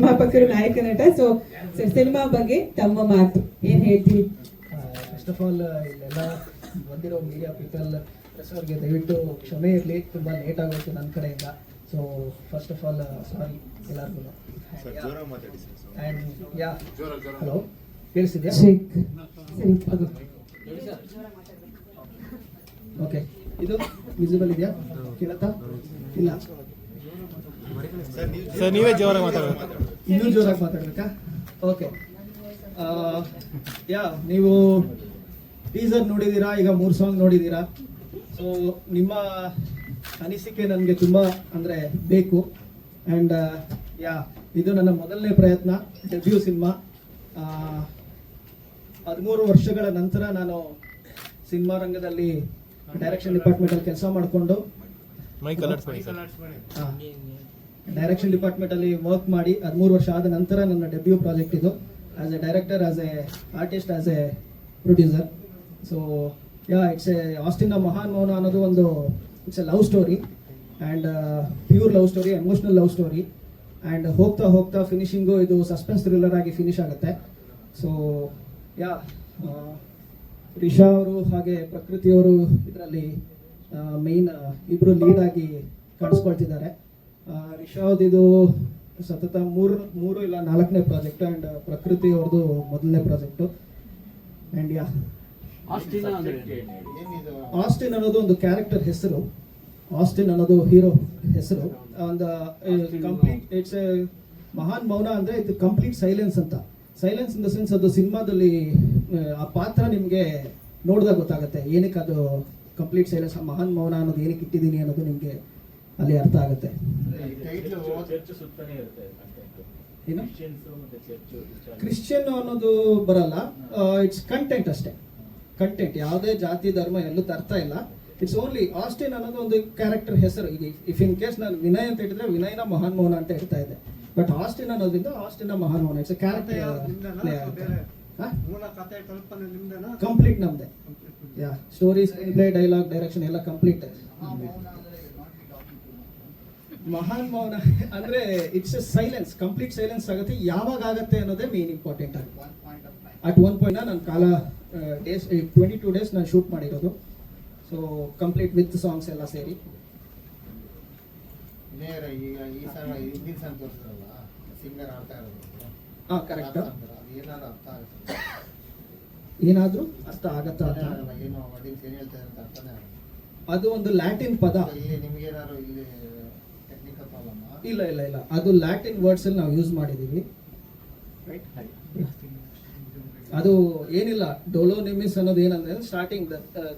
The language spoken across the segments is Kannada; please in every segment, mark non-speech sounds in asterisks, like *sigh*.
ನಿರ್ಮಾಪಕರು ನಾಯಕ ನಟ. ಸೊ ಸರ್ ಸಿನಿಮಾ ಬಗ್ಗೆ ತಮ್ಮ ಮಾತು. ಏನ್ ಹೇಳ್ತೀವಿ ಫಸ್ಟ್ ಆಫ್ ಆಲ್ ಇಲ್ಲೆಲ್ಲ ಬಂದಿರೋ ಮೀಡಿಯಾ ಪೀಪಲ್ ಪ್ರೆಸ್ ಅವ್ರಿಗೆ ದಯವಿಟ್ಟು ಕ್ಷಮೆ ಇರಲಿ. ತುಂಬ ಲೇಟ್ ಆಗೋಯ್ತು ನನ್ನ ಕಡೆಯಿಂದ. So first of all sorry ಎಲ್ಲರಿಗೂ ಆ್ಯಂಡ್ ಯಾ ಹಲೋ ಕೇಳಿಸಿದ್ಯಾ? ಓಕೆ ಇದು ವಿಸಿಬಲ್ ಇದೆಯಾ? ಕೇಳತ್ತಾ? ಇಲ್ಲ. ಸರ್ ನೀವೇ ಜೋರಾಗಿ ಮಾತಾಡಬೇಕು ಇನ್ನೂ ಜೋರಾಗಿ ಮಾತಾಡ್ಬೇಕಾ? ಓಕೆ ಯಾ ನೀವು ಟೀಸರ್ ನೋಡಿದ್ದೀರಾ ಈಗ ಮೂರು ಸಾಂಗ್ ನೋಡಿದ್ದೀರಾ ಸೊ ನಿಮ್ಮ ಅನಿಸಿಕೆ ನನಗೆ ತುಂಬ ಅಂದರೆ ಬೇಕು. ಆ್ಯಂಡ್ ಯಾ ಇದು ನನ್ನ ಮೊದಲನೇ ಪ್ರಯತ್ನ ಡೆಬ್ಯೂ ಸಿನಿಮಾ. ಹದಿಮೂರು ವರ್ಷಗಳ ನಂತರ ನಾನು ಸಿನಿಮಾ ರಂಗದಲ್ಲಿ ಡೈರೆಕ್ಷನ್ ಡಿಪಾರ್ಟ್ಮೆಂಟಲ್ಲಿ ಕೆಲಸ ಮಾಡಿಕೊಂಡು ಹಾಂ. ಡೈರೆಕ್ಷನ್ ಡಿಪಾರ್ಟ್ಮೆಂಟ್ ಅಲ್ಲಿ ವರ್ಕ್ ಮಾಡಿ ಹದಿಮೂರು ವರ್ಷ ಆದ ನಂತರ ನನ್ನ ಡೆಬ್ಯೂ ಪ್ರಾಜೆಕ್ಟ್ ಇದು. As a director as a artist as a producer so ya it's a ಆಸ್ಟಿನ Mahan Mouna ಅನ್ನೋದು ಒಂದು it's a love story and pure love story emotional love story and ಹೋಗ್ತಾ ಹೋಗ್ತಾ ಫಿನಿಶಿಂಗು ಇದು ಸಸ್ಪೆನ್ಸ್ ಥ್ರಿಲ್ಲರ್ ಆಗಿ ಫಿನಿಶ್ ಆಗುತ್ತೆ. ಸೊ ಯಾ ರಿಷಾ ಅವರು ಹಾಗೆ ಪ್ರಕೃತಿಯವರು ಇದರಲ್ಲಿ ಮೇನ್ ಇಬ್ಬರು ಲೀಡ್ ಆಗಿ ಕಾಣಿಸ್ಕೊಳ್ತಿದ್ದಾರೆ. ಇದು ಸತತ ಮೂರು ಮೂರು ಇಲ್ಲ ನಾಲ್ಕನೇ ಪ್ರಾಜೆಕ್ಟ್ ಆ್ಯಂಡ್ ಪ್ರಕೃತಿ ಅವ್ರದ್ದು ಮೊದಲನೇ ಪ್ರಾಜೆಕ್ಟು ಅಂಡ್ ಯಾ ಆಸ್ಟಿನ್ ಅನ್ನೋದು ಒಂದು ಕ್ಯಾರೆಕ್ಟರ್ ಹೆಸರು. ಆಸ್ಟಿನ್ ಅನ್ನೋದು ಹೀರೋ ಹೆಸರು. ಒಂದು ಕಂಪ್ಲೀಟ್ ಇಟ್ಸ್ ಎ ಮಹಾನ್ ಮೌನ ಅಂದ್ರೆ ಇದು ಕಂಪ್ಲೀಟ್ ಸೈಲೆನ್ಸ್ ಅಂತ. ಸೈಲೆನ್ಸ್ ಇನ್ ದ ಸೆನ್ಸ್ ಅದು ಸಿನಿಮಾದಲ್ಲಿ ಆ ಪಾತ್ರ ನಿಮಗೆ ನೋಡಿದಾಗ ಗೊತ್ತಾಗುತ್ತೆ. ಏನಕ್ಕೆ ಅದು ಕಂಪ್ಲೀಟ್ ಸೈಲೆನ್ಸ್ ಮಹಾನ್ ಮೌನ ಅನ್ನೋದು ಏನಕ್ಕೆ ಇಟ್ಟಿದ್ದೀನಿ ಅನ್ನೋದು ನಿಮಗೆ ಅಲ್ಲಿ ಅರ್ಥ ಆಗುತ್ತೆ. ಏನು? ಕ್ರಿಶ್ಚಿಯನ್ ಅನ್ನೋದು ಬರಲ್ಲ. ಇಟ್ಸ್ ಕಂಟೆಂಟ್ ಅಷ್ಟೇ. ಕಂಟೆಂಟ್ ಯಾವುದೇ ಜಾತಿ ಧರ್ಮ ಎಲ್ಲೂ ತರ್ತಾ ಇಲ್ಲ. ಇಟ್ಸ್ ಓನ್ಲಿ ಆಸ್ಟಿನ್ ಅನ್ನೋದು ಒಂದು ಕ್ಯಾರೆಕ್ಟರ್ ಹೆಸರು. ಈಗ ಇಫ್ ಇನ್ ಕೇಸ್ ನಾನು ವಿನಯ್ ಅಂತ ಹೇಳಿದ್ರೆ ವಿನಯನ ಮಹಾನ್ ಮೋಹನ ಅಂತ ಹೇಳ್ತಾ ಇದೆ ಬಟ್ ಆಸ್ಟಿನ್ ಅನ್ನೋದ್ರಿಂದ ಆಸ್ಟಿನ ಮಹಾನ್ ಮೋಹನ ಇಟ್ಸ್ ಕ್ಯಾರೆಕ್ಟರ್ ಕಂಪ್ಲೀಟ್ ನಮ್ದೆ. Ya story screenplay dialogue direction ಎಲ್ಲ ಕಂಪ್ಲೀಟ್ ಮಹಾನ್ ಮೌನ ಅಂದ್ರೆ it's a silence complete silence ಆಗುತ್ತೆ. ಯಾವಾಗ ಆಗುತ್ತೆ ಅನ್ನೋದೇ ಮೇನ್ ಇಂಪಾರ್ಟೆಂಟ್ ಆಗುತ್ತೆ ಅಟ್ ಒನ್ ಪಾಯಿಂಟ್ ನಾನು ಕಾಲ ಡೇಸ್ ಟ್ವೆಂಟಿ ಟೂ ಡೇಸ್ ನಾನು ಶೂಟ್ ಮಾಡಿರೋದು. ಸೊ ಕಂಪ್ಲೀಟ್ ವಿತ್ ಸಾಂಗ್ಸ್ ಎಲ್ಲ ಸೇರಿ. ಈಗ ಈ ಸಲ ಹಿಂದಿನ ಸಲ ತೋರಿಸ್ತಾರಲ್ಲ ಸಿಂಗರ್ ಆಡ್ತಾ ಇರೋದು. ಹಾ ಕರೆಕ್ಟ್ ಏನಾದ್ರು ಅರ್ಥ ಆಗುತ್ತೆ. ಏನಾದ್ರೂ? ಅರ್ಥ ಆಗತ್ತಾ? ಏನು ಏನು ಹೇಳ್ತಾ ಇರುತ್ತೆ ಅರ್ಥನೇ ಅದು ಒಂದು ಲ್ಯಾಟಿನ್ ಪದ. ಇಲ್ಲಿ ನಿಮ್ಗೆ ಏನಾದ್ರು ಇಲ್ಲಿ ಇಲ್ಲ ಇಲ್ಲ ಇಲ್ಲ. ಅದು ಲ್ಯಾಟಿನ್ ವರ್ಡ್ಸ್ ಅಲ್ಲಿ ನಾವು ಯೂಸ್ ಮಾಡಿದೀವಿ. ಅದು ಏನಿಲ್ಲ. ಡೊಲೋನಿಮಿಸ್ ಅನ್ನೋದು ಏನಂದ್ರೆ starting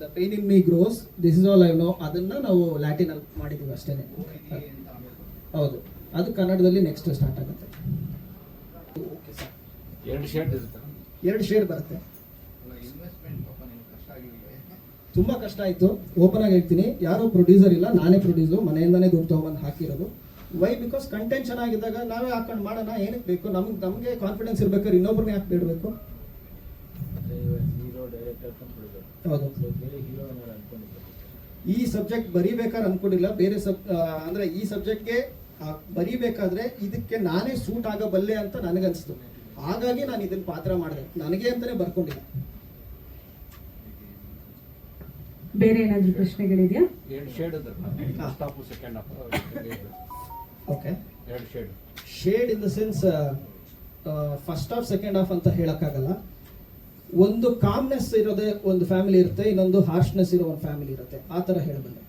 the pain in me grows this is all I know ಅದನ್ನ ನಾವು ಲ್ಯಾಟಿನ್ ಅಲ್ಲಿ ಮಾಡಿದೀವಿ ಅಷ್ಟೇನೆ. ಹೌದು. ಅದು ಕನ್ನಡದಲ್ಲಿ ನೆಕ್ಸ್ಟ್ ಸ್ಟಾರ್ಟ್ ಆಗುತ್ತೆ. ಎರಡು ಶೇರ್ ಇರುತ್ತೆ? ಎರಡು ಶೇಡ್ ಬರುತ್ತೆ. ತುಂಬಾ ಕಷ್ಟ ಆಯ್ತು. ಓಪನ್ ಆಗಿ ಹೇಳ್ತೀನಿ. ಯಾರು ಪ್ರೊಡ್ಯೂಸರ್ ಇಲ್ಲ. ನಾನೇ ಪ್ರೊಡ್ಯೂಸರ್ ಮನೆಯಿಂದಾನೇ ದುಡ್ಡು ತಗೊಂಡ್ಬಂದು ಹಾಕಿರೋದು. ವೈ ಬಿಕಾಸ್ ಕಂಟೆಂಟ್ ಚೆನ್ನಾಗಿದ್ದಾಗ ನಾವೇ ಹಾಕೊಂಡು ಮಾಡೋಣ ಏನಕ್ಕೆ ಬೇಕು? ನಮ್ಗೆ ನಮಗೆ ಕಾನ್ಫಿಡೆನ್ಸ್ ಇರ್ಬೇಕಾದ್ರೆ ಇನ್ನೊಬ್ರನ್ನ ಯಾಕೆ ಬಿಡಬೇಕು? ಈ ಸಬ್ಜೆಕ್ಟ್ ಬರಿಬೇಕಾದ್ರೆ ಅನ್ಕೊಂಡಿಲ್ಲ ಬೇರೆ ಸಬ್ ಅಂದ್ರೆ ಈ ಸಬ್ಜೆಕ್ಟ್ಗೆ ಬರಿಬೇಕಾದ್ರೆ ಇದಕ್ಕೆ ನಾನೇ ಸೂಟ್ ಆಗಬಲ್ಲೆ ಅಂತ ನನಗನ್ಸ್ತು. ಹಾಗಾಗಿ ನಾನು ಇದನ್ನ ಪಾತ್ರ ಮಾಡಿದೆ. ನನಗೆ ಅಂತಾನೆ ಬರ್ಕೊಂಡಿಲ್ಲ. ಬೇರೆ ಏನಾದ್ರು ಪ್ರಶ್ನೆಗಳಿದೆಯಾ? ಓಕೆ ಎರಡು shade shade in the sense first half second half ಅಂತ ಹೇಳೋಕ್ಕಾಗಲ್ಲ. ಒಂದು ಕಾಮ್ನೆಸ್ ಇರೋದೇ ಒಂದು ಫ್ಯಾಮಿಲಿ ಇರುತ್ತೆ ಇನ್ನೊಂದು ಹಾರ್ಶ್ನೆಸ್ ಇರೋ ಒಂದು ಫ್ಯಾಮಿಲಿ ಇರುತ್ತೆ. ಆ ಥರ ಹೇಳಬಲ್ಲೆ.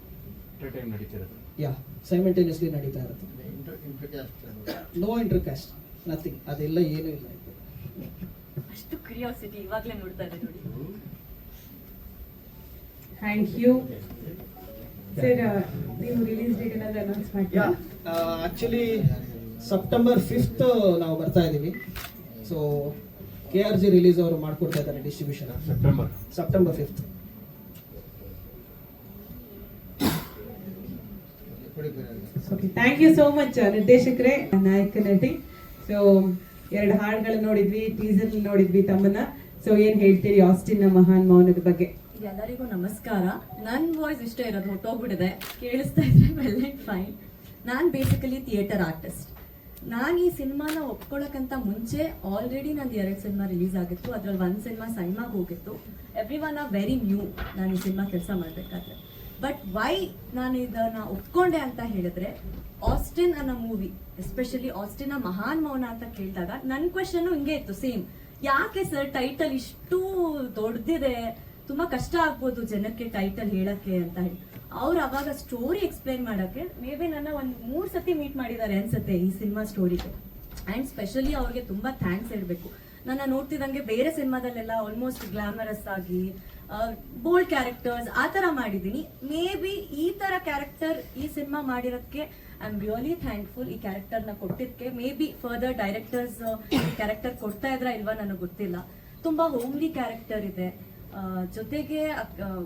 ಯಾ ಸೈಮೆಂಟೇನಿಯಸ್ಲಿ ನಡೀತಾ ಇರುತ್ತೆ. ನೋ ಇಂಟರ್ ಕಾಸ್ಟ್ ನಥಿಂಗ್ ಅದೆಲ್ಲ ಏನೂ ಇಲ್ಲ ಅಷ್ಟು ಕ್ಯೂರಿಯಾಸಿಟಿ ಇವಾಗ್ಲೇ ನೋಡ್ತಾ ಇದೆ ನೋಡಿ. Thank you actually September fifth ನಾವು ಬರ್ತಾ ಇದ್ದೀವಿ. So K R G release ಅವರು ಮಾಡ್ಕೊಡ್ತಾ ಇದ್ದಾರೆ distribution September September fifth thank you so much ನಿರ್ದೇಶಕರೇ ನಾಯಕ ನಟಿ. ಸೊ ಎರಡು ಹಾಡುಗಳನ್ನ ನೋಡಿದ್ವಿ ಟೀಸರ್ ನೋಡಿದ್ವಿ ತಮ್ಮನ್ನ. ಸೊ ಏನ್ ಹೇಳ್ತೀರಿ ಆಸ್ಟಿನ್ ಮಹಾನ್ ಮೌನದ ಬಗ್ಗೆ? ಎಲ್ಲರಿಗೂ ನಮಸ್ಕಾರ. ನನ್ನ ವಾಯ್ಸ್ ಇಷ್ಟ ಇರೋದು ಹೊಟ್ಟೋಗ್ಬಿಟ್ಟಿದೆ ಕೇಳಿಸ್ತಾ ಇದ್ರೆ ವೆಲ್ ಅಂಡ್ ಫೈನ್ ನಾನು ಬೇಸಿಕಲಿ ಥಿಯೇಟರ್ ಆರ್ಟಿಸ್ಟ್ ನಾನು ಈ ಸಿನಿಮಾನ ಒಪ್ಕೊಳ್ಳೋಕ್ಕಂತ ಮುಂಚೆ ಆಲ್ರೆಡಿ ನಂದು ಎರಡು ಸಿನಿಮಾ ರಿಲೀಸ್ ಆಗಿತ್ತು. ಅದ್ರಲ್ಲಿ ಒಂದು ಸಿನಿಮಾ ಸೈಮಾಗಿ ಹೋಗಿತ್ತು. Every one are very new ನಾನು ಈ ಸಿನಿಮಾ ಕೆಲಸ ಮಾಡಬೇಕಾದ್ರೆ. ಬಟ್ ವೈ ನಾನು ಇದನ್ನ ಒಪ್ಕೊಂಡೆ ಅಂತ ಹೇಳಿದ್ರೆ ಆಸ್ಟಿನ್ ಅನ್ನೋ ಮೂವಿ ಎಸ್ಪೆಷಲಿ ಆಸ್ಟಿನ ಮಹಾನ್ ಮೌನ ಅಂತ ಕೇಳಿದಾಗ ನನ್ನ ಕ್ವೆಶನ್ ಹಿಂಗೆ ಇತ್ತು ಸೇಮ್ ಯಾಕೆ ಸರ್ ಟೈಟಲ್ ಇಷ್ಟು ದೊಡ್ಡದಿದೆ ತುಂಬಾ ಕಷ್ಟ ಆಗ್ಬೋದು ಜನಕ್ಕೆ ಟೈಟಲ್ ಹೇಳಕ್ಕೆ ಅಂತ ಹೇಳಿ. ಅವ್ರು ಅವಾಗ ಸ್ಟೋರಿ ಎಕ್ಸ್ಪ್ಲೈನ್ ಮಾಡಕ್ಕೆ ಮೇ ಬಿ ನನ್ನ ಒಂದು ಮೂರ್ ಸತಿ ಮೀಟ್ ಮಾಡಿದ್ದಾರೆ ಅನ್ಸುತ್ತೆ ಈ ಸಿನಿಮಾ ಸ್ಟೋರಿಗೆ ಅಂಡ್ ಸ್ಪೆಷಲಿ ಅವ್ರಿಗೆ ತುಂಬಾ ಥ್ಯಾಂಕ್ಸ್ ಹೇಳ್ಬೇಕು. ನನ್ನ ನೋಡ್ತಿದಂಗೆ ಬೇರೆ ಸಿನಿಮಾದಲ್ಲೆಲ್ಲ ಆಲ್ಮೋಸ್ಟ್ ಗ್ಲಾಮರಸ್ ಆಗಿ ಬೋಲ್ಡ್ ಕ್ಯಾರೆಕ್ಟರ್ಸ್ ಆ ತರ ಮಾಡಿದ್ದೀನಿ. ಮೇ ಬಿ ಈ ತರ ಕ್ಯಾರೆಕ್ಟರ್ ಈ ಸಿನಿಮಾ ಮಾಡಿರೋದಕ್ಕೆ ಐ ಆಮ್ ರಿಯಲಿ ಥ್ಯಾಂಕ್ಫುಲ್ ಈ ಕ್ಯಾರೆಕ್ಟರ್ನ ಕೊಟ್ಟಿದ್ಕೆ. Maybe further directors character ಕೊಡ್ತಾ ಇದ್ರ ಇಲ್ವಾ ನನಗೆ ಗೊತ್ತಿಲ್ಲ. ತುಂಬಾ ಹೋಮ್ಲಿ ಕ್ಯಾರೆಕ್ಟರ್ ಇದೆ. ಜೊತೆಗೆ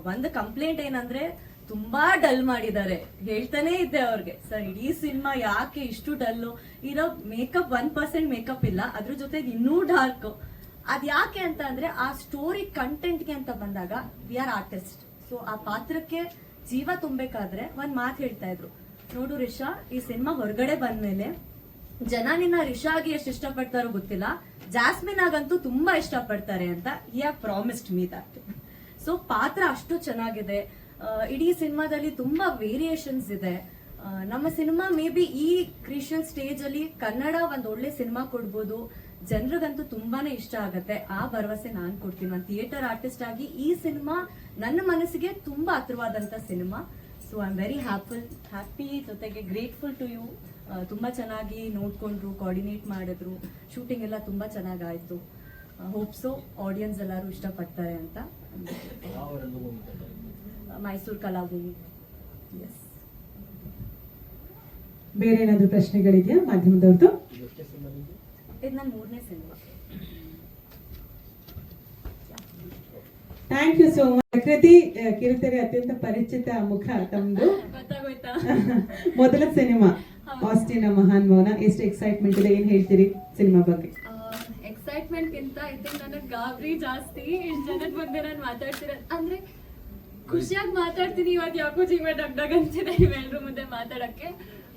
ಒಂದು ಕಂಪ್ಲೇಂಟ್ ಏನಂದ್ರೆ, ತುಂಬಾ ಡಲ್ ಮಾಡಿದ್ದಾರೆ. ಹೇಳ್ತಾನೆ ಇದ್ದೆ ಅವ್ರಿಗೆ, ಸರ್, ಇಡೀ ಸಿನಿಮಾ ಯಾಕೆ ಇಷ್ಟು ಡಲ್ಲು ಇರೋ ಮೇಕಪ್ ಒನ್ ಪರ್ಸೆಂಟ್ ಮೇಕಪ್ ಇಲ್ಲ. ಅದ್ರ ಜೊತೆಗೆ ಇನ್ನೂ ಡಾರ್ಕ್ ಅದ್ ಯಾಕೆ ಅಂತ ಅಂದ್ರೆ, ಆ ಸ್ಟೋರಿ ಕಂಟೆಂಟ್ಗೆ ಅಂತ ಬಂದಾಗ ವಿ ಆರ್ ಆರ್ಟಿಸ್ಟ್ ಸೊ ಆ ಪಾತ್ರಕ್ಕೆ ಜೀವ ತುಂಬಬೇಕಾದ್ರೆ ಒಂದ್ ಮಾತು ಹೇಳ್ತಾ ಇದ್ರು. ನೋಡು ರಿಷಾ, ಈ ಸಿನಿಮಾ ಹೊರಗಡೆ ಬಂದ್ಮೇಲೆ ಜನ ನಿನ್ನ ರಿಷಾಗಿ ಎಷ್ಟು ಇಷ್ಟಪಡ್ತಾರೋ ಗೊತ್ತಿಲ್ಲ. ಜಾಸ್ಮಿನ್ ಆಗಂತೂ ತುಂಬಾ ಇಷ್ಟಪಡ್ತಾರೆ ಅಂತ ಈ ಆ ಪ್ರಾಮಿಸ್ಡ್ ಮೀ ದಟ್ ಸೊ ಪಾತ್ರ ಅಷ್ಟು ಚೆನ್ನಾಗಿದೆ. ಇಡೀ ಸಿನಿಮಾದಲ್ಲಿ ತುಂಬಾ ವೇರಿಯೇಷನ್ಸ್ ಇದೆ. ನಮ್ಮ ಸಿನಿಮಾ ಮೇ ಬಿ ಈ ಕ್ರಿಶಿಯಲ್ ಸ್ಟೇಜ್ ಅಲ್ಲಿ ಕನ್ನಡ ಒಂದು ಒಳ್ಳೆ ಸಿನಿಮಾ ಕೊಡ್ಬೋದು. ಜನರಿಗಂತೂ ತುಂಬಾನೇ ಇಷ್ಟ ಆಗತ್ತೆ. ಆ ಭರವಸೆ ನಾನ್ ಕೊಡ್ತೀನಿ. ಒಂದು ಥಿಯೇಟರ್ ಆರ್ಟಿಸ್ಟ್ ಆಗಿ ಈ ಸಿನಿಮಾ ನನ್ನ ಮನಸ್ಸಿಗೆ ತುಂಬಾ ಹತ್ರವಾದಂತ cinema. So I am very happy happy ಜೊತೆಗೆ ಗ್ರೇಟ್ಫುಲ್ ಟು ಯು ತುಂಬಾ ಚೆನ್ನಾಗಿ ನೋಡ್ಕೊಂಡ್ರು ಕೋಆರ್ಡಿನೇಟ್ ಮಾಡಿದ್ರು. ಶೂಟಿಂಗ್ ಎಲ್ಲ ತುಂಬಾ ಚೆನ್ನಾಗಾಯ್ತು. ಹೋಪ್ಸೋ ಆಡಿಯನ್ಸ್ ಎಲ್ಲರೂ ಇಷ್ಟಪಡ್ತಾರೆ ಅಂತ. ಮೈಸೂರು ಕಲಾಭೂಮಿ ಎಸ್ ಬೇರೆ ಏನಾದ್ರು ಪ್ರಶ್ನೆಗಳಿದೆಯಾ ಮಾಧ್ಯಮದವ್ರದ್ದು? ಇದು ನನ್ನ ಮೂರನೇ cinema thank you so much Prakruthi ಕಿರುತೆರೆ ಅತ್ಯಂತ ಪರಿಚಿತ ಮುಖ ತಮ್ದು. ಗೊತ್ತಾಗೋಯ್ತಾ? *laughs* ಮೊದಲ ಸಿನಿಮಾ ಆಸ್ಟಿನ ಮಹಾನ್ ಮೌನ. ಎಷ್ಟು ಎಕ್ಸೈಟ್ಮೆಂಟ್ ಇದೆ? ಏನ್ ಹೇಳ್ತೀರಿ ಸಿನಿಮಾ ಬಗ್ಗೆ? ಎಕ್ಸೈಟ್ಮೆಂಟ್ ಗಿಂತ ಐ ತಿಂಕ್ ನನಗೆ ಗಾಬರಿ ಜಾಸ್ತಿ. ಜನದ ಬಗ್ಗೆ ನಾನು ಮಾತಾಡ್ತಿರೋದು. ಅಂದ್ರೆ ಖುಷಿಯಾಗಿ ಮಾತಾಡ್ತೀನಿ ಇವಾಗ ಯಾಕೋ ಜೀವ ಡಗ್ ಡಗ್ ಅಂತಿದೆ ನೀವೆಲ್ರ ಮುಂದೆ ಮಾತಾಡಕ್ಕೆ.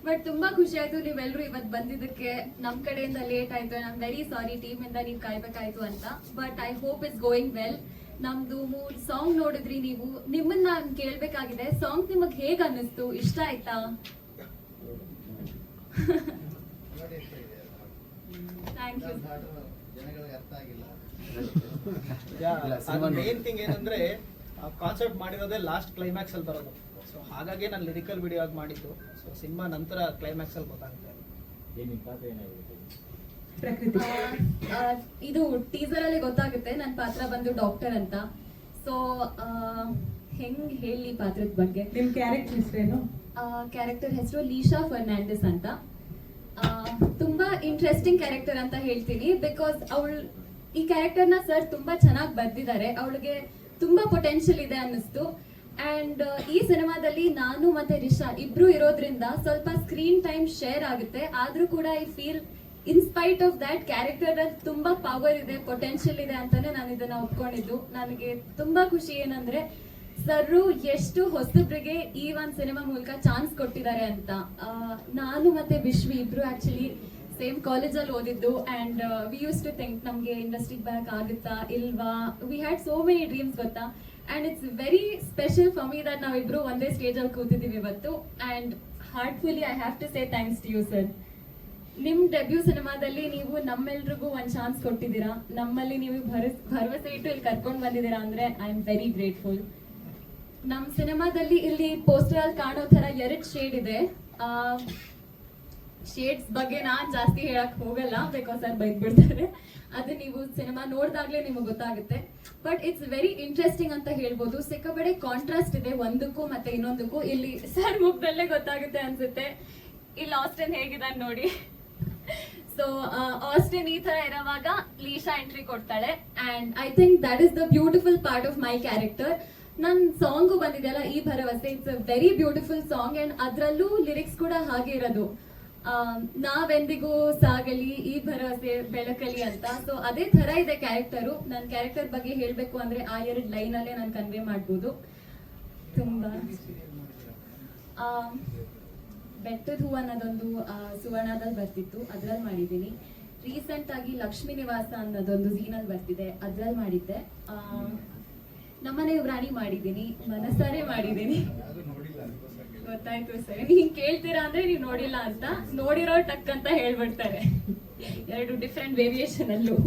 ಬಟ್ ತುಂಬಾ ಖುಷಿ ಆಯ್ತು ನೀವೆಲ್ಲರೂ ಇವತ್ತು ಬಂದಿದ್ದಕ್ಕೆ. ನಮ್ ಕಡೆಯಿಂದ ಲೇಟ್ ಆಯ್ತು. ಐ ವೆರಿ ಸಾರಿ ಟೀಮ್ ಇಂದ ನೀವು ಕಾಯ್ಬೇಕಾಯ್ತು ಅಂತ. But I hope is going well ನಮ್ದು ಮೂರ್ ಸಾಂಗ್ ನೋಡಿದ್ರಿ ನೀವು. ನಿಮ್ಮನ್ನ ನಾನ್ ಕೇಳ್ಬೇಕಾಗಿದೆ. ಸಾಂಗ್ ನಿಮಗ್ ಹೇಗ್ ಅನ್ನಿಸ್ತು? ಇಷ್ಟ ಆಯ್ತಾ? ಥ್ಯಾಂಕ್ ಯು ಜನಗಳಿಗೆ ಅರ್ಥ ಆಗಿಲ್ಲ ಮೇನ್ ಥಿಂಗ್ ಏನಂದ್ರೆ ಕಾನ್ಸೆಪ್ಟ್ ಮಾಡಿರೋದೇ ಲಾಸ್ಟ್ ಕ್ಲೈಮ್ಯಾಕ್ಸ್ ಅಲ್ಲಿ ಬರೋದು. ಸೊ ಹಾಗಾಗಿ ನಾನು ಲಿರಿಕಲ್ ವಿಡಿಯೋ ಆಗಿ ಮಾಡಿದ್ದು. ಸೊ ಸಿನಿಮಾ ನಂತರ ಕ್ಲೈಮ್ಯಾಕ್ಸ್ ಅಲ್ಲಿ ಗೊತ್ತಾಗುತ್ತೆ. ಇದು ಟೀಸರ್ ಅಲ್ಲಿ ಗೊತ್ತಾಗುತ್ತೆ. ನನ್ನ ಪಾತ್ರ ಬಂದು ಡಾಕ್ಟರ್ ಅಂತ. ಸೊ ಹೆಂಗ್ ಹೇಳಿ ಪಾತ್ರದ ಬಗ್ಗೆ? ನಿಮ್ ಕ್ಯಾರೆಕ್ಟರ್ ಹೆಸರೇನು? ಕ್ಯಾರೆಕ್ಟರ್ ಹೆಸರು ಲೀಶಾ ಫರ್ನಾಂಡಿಸ್ ಅಂತ. ಆ, ತುಂಬಾ ಇಂಟ್ರೆಸ್ಟಿಂಗ್ ಕ್ಯಾರೆಕ್ಟರ್ ಅಂತ ಹೇಳ್ತೀನಿ ಬಿಕಾಸ್ ಅವಳು ಈ ಕ್ಯಾರೆಕ್ಟರ್ನ ಸರ್ ತುಂಬಾ ಚೆನ್ನಾಗಿ ಬರ್ದಿದ್ದಾರೆ ಅವಳಿಗೆ ತುಂಬಾ ಪೊಟೆನ್ಷಿಯಲ್ ಇದೆ ಅನ್ನಿಸ್ತು. ಅಂಡ್ ಈ ಸಿನಿಮಾದಲ್ಲಿ ನಾನು ಮತ್ತೆ ರಿಷಾ ಇಬ್ರು ಇರೋದ್ರಿಂದ ಸ್ವಲ್ಪ ಸ್ಕ್ರೀನ್ ಟೈಮ್ ಶೇರ್ ಆಗುತ್ತೆ. ಆದ್ರೂ ಕೂಡ I feel inspite of that character ಅಲ್ಲಿ ತುಂಬಾ ಪವರ್ ಇದೆ ಪೊಟೆನ್ಷಿಯಲ್ ಇದೆ ಅಂತಾನೆ ನಾನು ಇದನ್ನ ಒಪ್ಕೊಂಡಿದ್ದು. ನನಗೆ ತುಂಬಾ ಖುಷಿ ಏನಂದ್ರೆ ಸರ್ರು ಎಷ್ಟು ಹೊಸಬ್ರಿಗೆ ಈ ಒಂದು ಸಿನಿಮಾ ಮೂಲಕ ಚಾನ್ಸ್ ಕೊಟ್ಟಿದ್ದಾರೆ ಅಂತ. ನಾನು ಮತ್ತೆ ವಿಶ್ವಿ ಇಬ್ರು ಆಕ್ಚುಲಿ ಸೇಮ್ ಕಾಲೇಜಲ್ಲಿ ಓದಿದ್ದು and we use to think ನಮ್ಗೆ ಇಂಡಸ್ಟ್ರಿ ಬ್ಯಾಕ್ ಆಗುತ್ತಾ ಇಲ್ವಾ? We had so many dreams ಗೊತ್ತಾ? And it's very special for me that ನಾವಿಬ್ರು ಒಂದೇ ಸ್ಟೇಜ್ ಅಲ್ಲಿ ಕೂತಿದ್ದೀವಿ ಇವತ್ತು. And heartfully I have to say thanks to you sir ನಿಮ್ ಡೆಬ್ಯೂ ಸಿನಿಮಾದಲ್ಲಿ ನೀವು ನಮ್ಮೆಲ್ರಿಗೂ ಒಂದ್ ಚಾನ್ಸ್ ಕೊಟ್ಟಿದ್ದೀರಾ? ನಮ್ಮಲ್ಲಿ ನೀವು ಭರವಸೆ ಇಟ್ಟು ಇಲ್ಲಿ ಕರ್ಕೊಂಡು ಬಂದಿದ್ದೀರಾ ಅಂದ್ರೆ ಐ ಆಮ್ ವೆರಿ ಗ್ರೇಟ್ಫುಲ್ ನಮ್ ಸಿನಿಮಾದಲ್ಲಿ ಇಲ್ಲಿ ಪೋಸ್ಟರ್ ಅಲ್ಲಿ ಕಾಣೋ ತರ ಎರಡ್ ಶೇಡ್ ಇದೆ. ಶೇಡ್ಸ್ ಬಗ್ಗೆ ನಾನ್ ಜಾಸ್ತಿ ಹೇಳಕ್ ಹೋಗಲ್ಲ ಬಿಕಾಸ್ ಅವ್ರು ಬೈದ್ಬಿಡ್ತಾರೆ. ಅದು ನೀವು ಸಿನಿಮಾ ನೋಡ್ದಾಗ್ಲೇ ನಿಮಗೆ ಗೊತ್ತಾಗುತ್ತೆ. ಬಟ್ ಇಟ್ಸ್ ವೆರಿ ಇಂಟ್ರೆಸ್ಟಿಂಗ್ ಅಂತ ಹೇಳ್ಬೋದು. ಸಿಕ್ಕಾಪಡೆ ಕಾಂಟ್ರಾಸ್ಟ್ ಇದೆ. ಒಂದಕ್ಕೂ ಮತ್ತೆ ಇನ್ನೊಂದಕ್ಕೂ ಇಲ್ಲಿ ಸರ್ ಮುಖದಲ್ಲೇ ಗೊತ್ತಾಗುತ್ತೆ ಅನ್ಸುತ್ತೆ. ಇಲ್ಲಿ ಆಸ್ಟಿನ್ ಹೇಗಿದ್ದಾನೆ ನೋಡಿ. ಸೊ ಆಸ್ಟಿನ್ ಈ ತರ ಇರೋವಾಗ ಲೀಶಾ ಎಂಟ್ರಿ ಕೊಡ್ತಾಳೆ. And I think that is the beautiful part of my character ನನ್ ಸಾಂಗು ಬಂದಿದೆಯಲ್ಲ, ಈ ಭರವಸೆ it's a very beautiful song and ಅದರಲ್ಲೂ ಲಿರಿಕ್ಸ್ ಕೂಡ ಹಾಗೆ ಇರೋದು. ನಾವೆಂದಿಗೂ ಸಾಗಲಿ, ಈ ಭರವಸೆ ಬೆಳಕಲಿ ಅಂತ. ಸೊ ಅದೇ ತರ ಇದೆ ಕ್ಯಾರೆಕ್ಟರು ನನ್ನ ಕ್ಯಾರೆಕ್ಟರ್ ಬಗ್ಗೆ ಹೇಳಬೇಕು ಅಂದ್ರೆ ಆ ಎರಡು ಲೈನ್ ಅಲ್ಲೇ ನಾನು ಕನ್ವೆ ಮಾಡ್ಬೋದು. ತುಂಬಾ. ಬೆಟ್ಟದ ಹೂ ಅನ್ನೋದೊಂದು ಸುವರ್ಣದಲ್ಲಿ ಬರ್ತಿತ್ತು, ಅದ್ರಲ್ಲಿ ಮಾಡಿದ್ದೀನಿ. ರೀಸೆಂಟ್ ಆಗಿ ಲಕ್ಷ್ಮೀ ನಿವಾಸ ಅನ್ನೋದೊಂದು ಝೀನಲ್ಲಿ ಬರ್ತಿದೆ, ಅದ್ರಲ್ಲಿ ಮಾಡಿದ್ದೆ. ನಮ್ಮನೆ ರಾಣಿ ಮಾಡಿದ್ದೀನಿ ಮನಸ್ಸಾರೆ ಮಾಡಿದ್ದೀನಿ. ಗೊತ್ತಾಯ್ತು ಸರ್. ನೀವು ಕೇಳ್ತೀರಾ ಅಂದ್ರೆ ನೀವು ನೋಡಿಲ್ಲ ಅಂತ. ನೋಡಿರೋ ಟಕ್ ಅಂತ ಹೇಳ್ಬಿಡ್ತಾರೆ. ಎರಡು ಡಿಫ್ರೆಂಟ್ ವೇರಿಯೇಷನ್ ಅಲ್ಲೂ.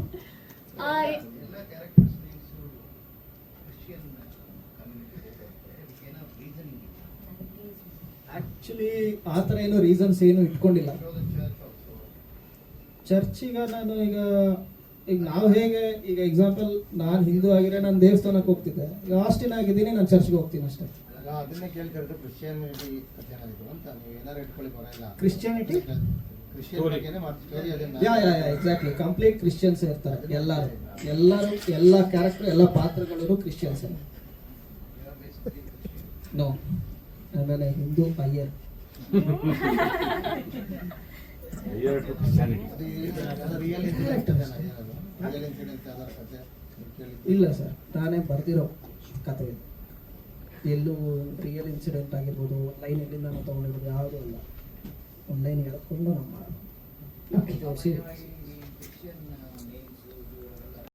ಆಕ್ಚುಲಿ ಆ ಥರ ಏನು ರೀಸನ್ಸ್ ಏನು ಇಟ್ಕೊಂಡಿಲ್ಲ. ಚರ್ಚ್ ಚರ್ಚಿಗ ನಾನು ಈಗ ಈಗ ನಾವು ಹೇಗೆ ಈಗ ಎಕ್ಸಾಂಪಲ್ ನಾನು ಹಿಂದೂ ಆಗಿದ್ರೆ ನಾನು ದೇವಸ್ಥಾನಕ್ಕೆ ಹೋಗ್ತಿದ್ದೆ. ಈಗ ಆಸ್ಟಿನ್ ಆಗಿದ್ದೀನಿ ನಾನು ಚರ್ಚ್ಗೆ ಹೋಗ್ತೀನಿ ಅಷ್ಟೇ. ಅಲ್ಲ ಅದನ್ನೇ ಕೇಳ್ತಿರೋದು ಕ್ರಿಶ್ಚಿಯಾನಿಟಿ ಅದೇನಾಯಿತು ಅಂತ. ನೀವು ಏನಾರು ಇಟ್ಕೊಳ್ಳಿ ಬರಲ್ಲ. ಕ್ರಿಶ್ಚಿಯಾನಿಟಿ ಕ್ರಿಶ್ಚಿಯನ್ ಬಗ್ಗೆನೇ ಮಾತು ಸ್ಟೋರಿ ಅದನ್ನ ya ya ya exactly complete Christians ಇರ್ತಾರೆ ಎಲ್ಲರೂ. ಎಲ್ಲರೂ ಎಲ್ಲ ಕ್ಯಾರೆಕ್ಟರ್ ಎಲ್ಲ ಪಾತ್ರಗಳು ಕ್ರಿಶ್ಚಿಯನ್ಸ್ ನೋ ಆಮೇಲೆ ಹಿಂದೂ ಅಯ್ಯರ್. ಅದು ರಿಯಲ್ ಇಲ್ಲ ಸರ್ ನಾನೇ ಬರ್ದಿರೋ ಕತೆ ಇದು ಎಲ್ಲೂ ರಿಯಲ್ ಇನ್ಸಿಡೆಂಟ್ ಆಗಿರ್ಬೋದು ಲೈನ್ ಎಲ್ಲಿಂದ ನಾವು ತೊಗೊಂಡಿರ್ಬೋದು ಯಾವುದೂ ಇಲ್ಲ ಒಂದು ಲೈನ್ ಹೇಳ್ಕೊಂಡು ನಮ್ಮ